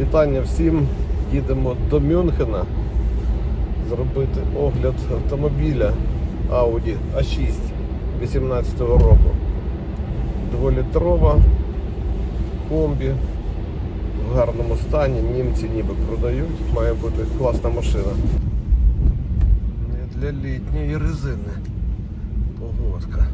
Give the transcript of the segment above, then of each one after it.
Вітання всім. Їдемо до Мюнхена зробити огляд автомобіля Audi A6 18 року. Дволітрова комбі в гарному стані. Німці ніби продають. Має бути класна машина. Не для літньої резини. Погодка.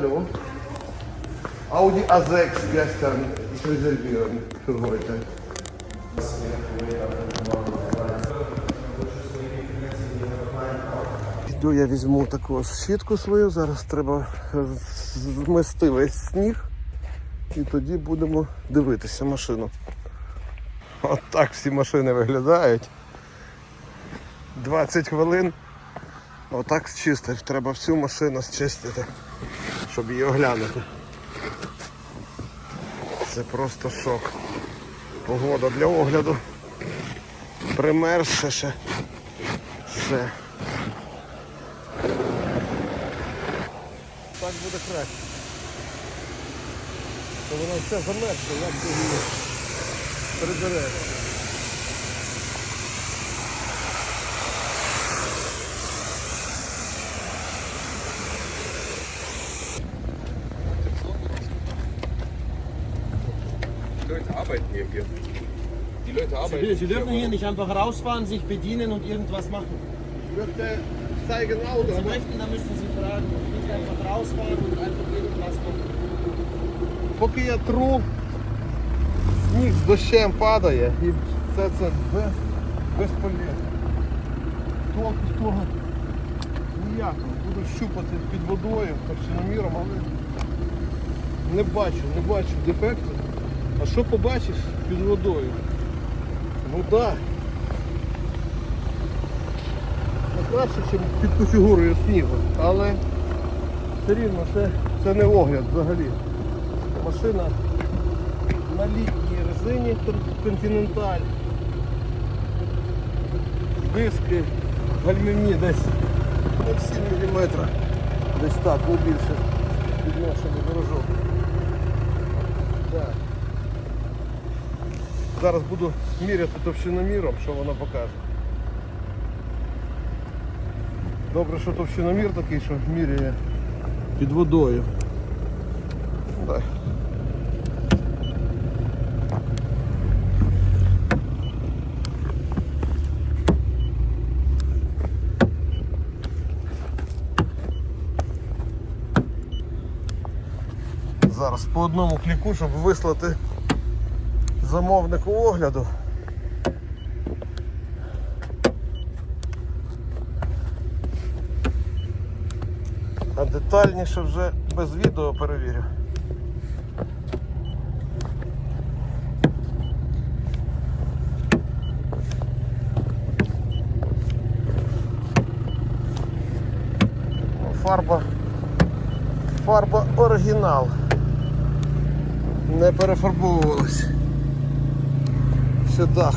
Hallo. Audi A6 gestern ist reservieren für. Йду я візьму таку щітку свою, зараз треба змести весь сніг і тоді будемо дивитися машину. От так всі машини виглядають. 20 хвилин. Отак зчистив. Треба всю машину зчистити, щоб її оглянути. Це просто шок. Погода для огляду. Примерзше ще. Все. Так буде краще. То воно все замерзло, як ти її прибереш. Arbeiten hier. hier. Die Leute Sie, arbeiten. Sie dürfen hier nicht einfach rausfahren, sich bedienen und irgendwas machen. Möchte zeigen Auto. Wenn Sie möchten, dann müssen Sie fragen. Nicht einfach rausfahren und einfach irgendwas machen. Поки я тру, сніг з дощем падає і все це без, безполезно. Толку з того ніякого. Буду щупати під водою, товщиноміром, але не бачу, не бачу дефекту. А що побачиш під водою? Вода. Це краще, ніж під кучугурою снігу, але все рівно це, це не огляд взагалі. Машина на літній резині Continental. Диски гальмівні десь на 7 мм. Десь так, не більше відношення дорожок. Так. Зараз буду міряти товщиноміром, що воно покаже. Добре, що товщиномір такий, що міряє під водою. Дай. Зараз по одному кліку, щоб вислати замовнику огляду. А детальніше вже без відео перевірю. Фарба. Фарба оригінал. Не перефарбовувалась. Ще дах.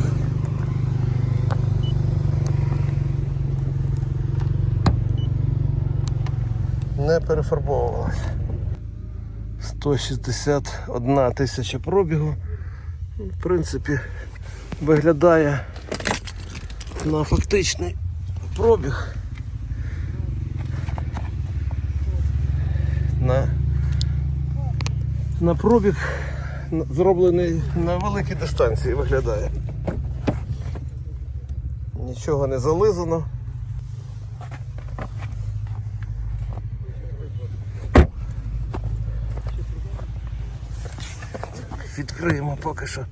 Не перефарбовувалась. 161 тисяча пробігу. В принципі, виглядає на фактичний пробіг. На, на пробіг зроблений на великій дистанції виглядає. Нічого не зализано. Відкриємо поки що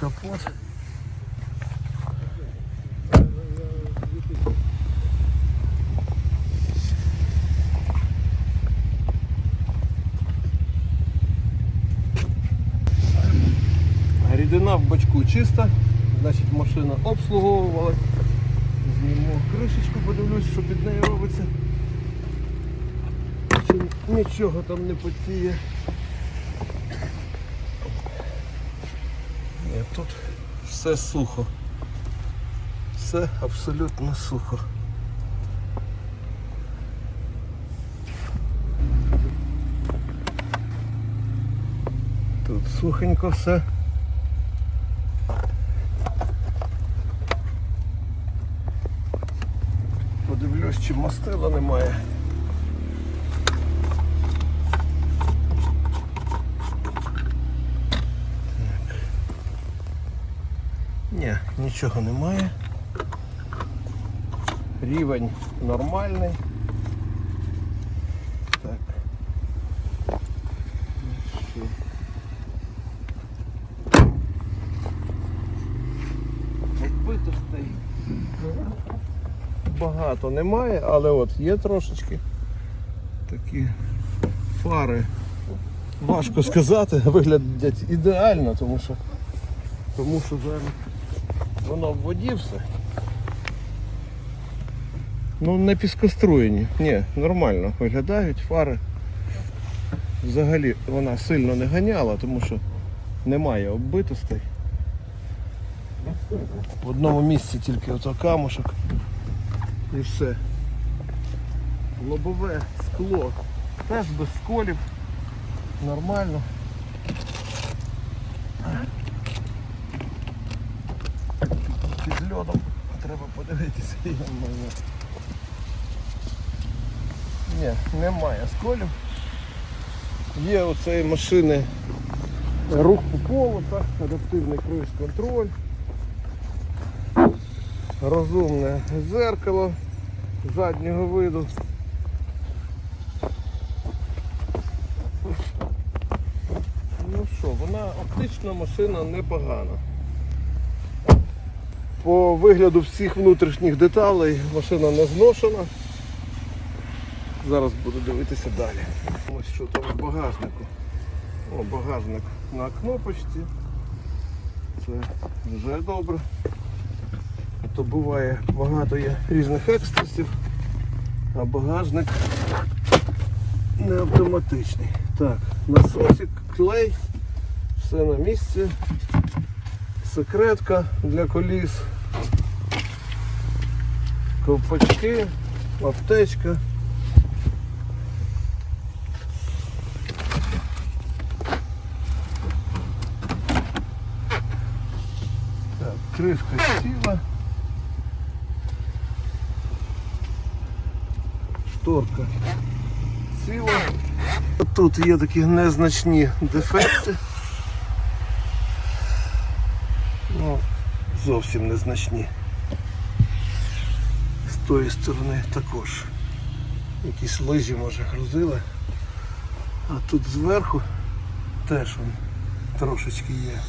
капот. Бачку чиста, значить машина обслуговувала. Зніму кришечку, подивлюсь, що під нею робиться. Чи Нічого там не потіє. Ні, тут все сухо. Все абсолютно сухо. Тут сухенько все. Подивлюсь, чи мастила немає. Ні, нічого немає. Рівень нормальний. Так. Що? Відбито стоїть. Багато немає, але от є трошечки такі фари. Важко сказати, виглядять ідеально, тому що, тому що зараз воно в воді все. Ну не піскоструєні. Ні, нормально виглядають фари. Взагалі вона сильно не ганяла, тому що немає оббитостей. В одному місці тільки ото камушок і все. Лобове скло теж без сколів. Нормально. Під льодом треба подивитися. Ні, немає сколів. Є у цієї машини рух по полу, так, адаптивний круїз контроль. Розумне зеркало заднього виду. Ну що, вона оптична машина непогана. По вигляду всіх внутрішніх деталей машина не зношена. Зараз буду дивитися далі. Ось що там в багажнику. О, багажник на кнопочці. Це вже добре. То буває багато є різних екстрасів, а багажник не автоматичний. Так, насосик, клей, все на місці. Секретка для коліс. Ковпачки, аптечка. Так, кришка Шторка ціла. Тут є такі незначні дефекти. Ну, зовсім незначні. З тої сторони також. Якісь лижі може грузили. А тут зверху теж он трошечки є.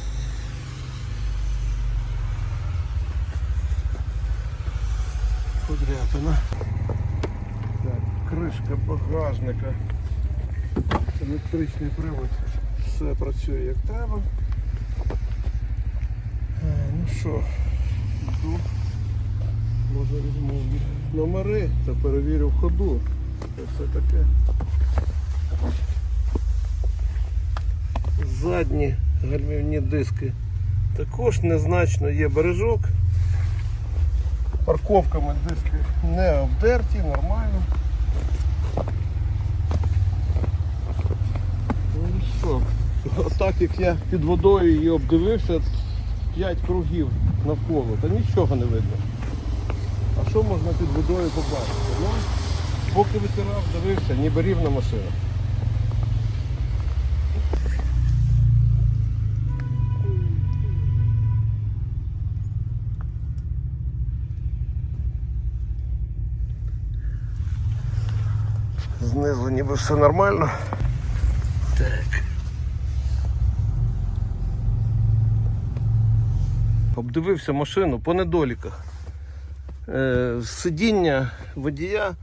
Подряпина. Кришка багажника. Електричний привод. Все працює як треба. Е, Ну що, йду. Може візьму номери та перевірю ходу. Це все таке. Задні гальмівні диски також незначно є бережок. Парковками диски не обдерті, нормально. Ну і що? Отак як я під водою її обдивився 5 кругів навколо, та нічого не видно. А що можна під водою побачити? Ну, поки витирав, дивився, ніби рівна машина. Знизу ніби все нормально. Обдивився машину по недоліках. Е, сидіння водія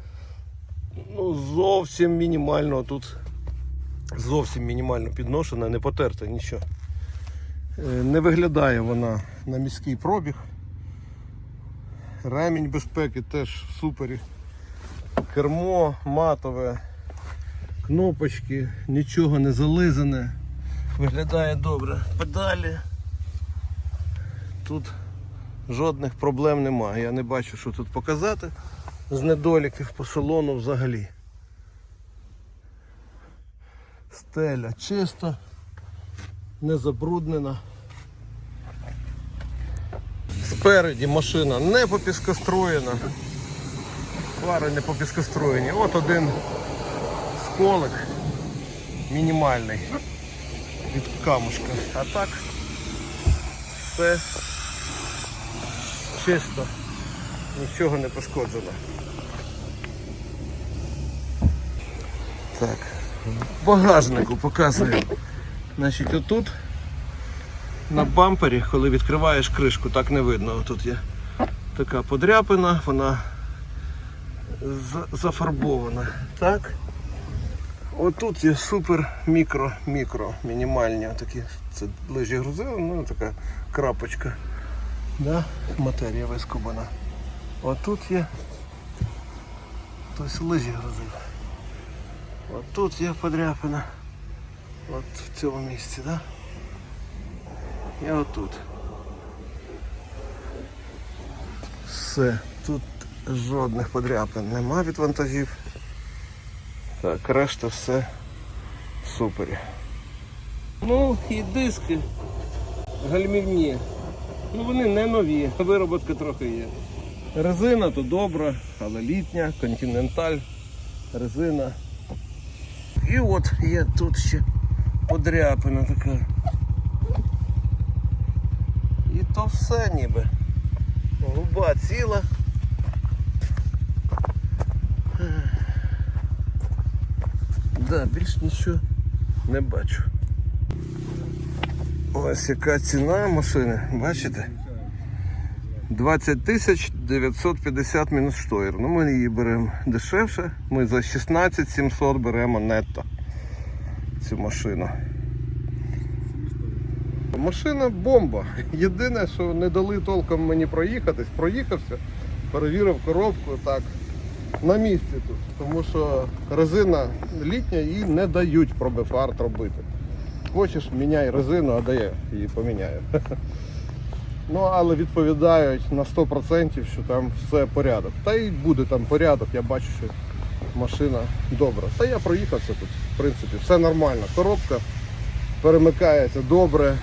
ну, зовсім мінімально тут. Зовсім мінімально підношена, не потерта нічого. Е, не виглядає вона на міський пробіг. Ремінь безпеки теж в супері. Кермо матове, кнопочки, нічого не зализане. Виглядає добре. Педалі. Тут жодних проблем немає. Я не бачу, що тут показати з недоліків по салону взагалі. Стеля чиста, не забруднена. Спереді машина не попіскостроєна. Фари не попіскостроєні. От один сколик мінімальний від камушка. А так все чисто, нічого не пошкоджено. Так, багажнику показую. Значить, отут на бампері, коли відкриваєш кришку, так не видно. Тут є така подряпина, вона зафарбована. Так. Отут є супер мікро, мікро, мінімальні такі. Це лижі грузили, ну така крапочка. Да? Матерія вискобана. Отут є. Хтось лижі грузив. Отут є подряпина. От в цьому місці. Да? І отут. Все, тут жодних подряпин нема від вантажів. Так, решта все в супері. Ну і диски гальмівні. Ну вони не нові, вироботка трохи є. Резина то добра, але літня, континенталь, резина. І от є тут ще подряпина така. І то все ніби. Губа ціла. Да, більш нічого не бачу. Ось яка ціна машини, бачите? 20 тисяч 950 мінус штойр. Ну ми її беремо дешевше. Ми за 16 700 беремо нетто цю машину. Машина бомба. Єдине, що не дали толком мені проїхатись, проїхався, перевірив коробку так. На місці тут, тому що резина літня і не дають пробифарт робити. Хочеш, міняй резину, а дає її поміняю. Ну, але відповідають на 100%, що там все порядок. Та й буде там порядок, я бачу, що машина добра. Та я проїхався тут, в принципі, все нормально. Коробка перемикається добре.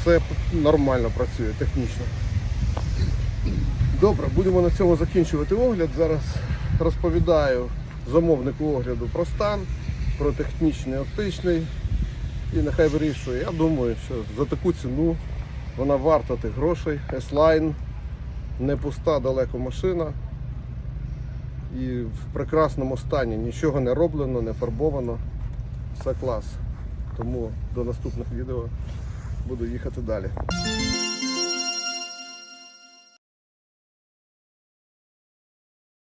Все нормально працює технічно. Добре, будемо на цьому закінчувати огляд. Зараз розповідаю замовнику огляду про стан, про технічний, оптичний. І нехай вирішує. Я думаю, що за таку ціну вона варта тих грошей. S-Line, не пуста далеко машина. І в прекрасному стані нічого не роблено, не фарбовано. Все клас. Тому до наступних відео буду їхати далі.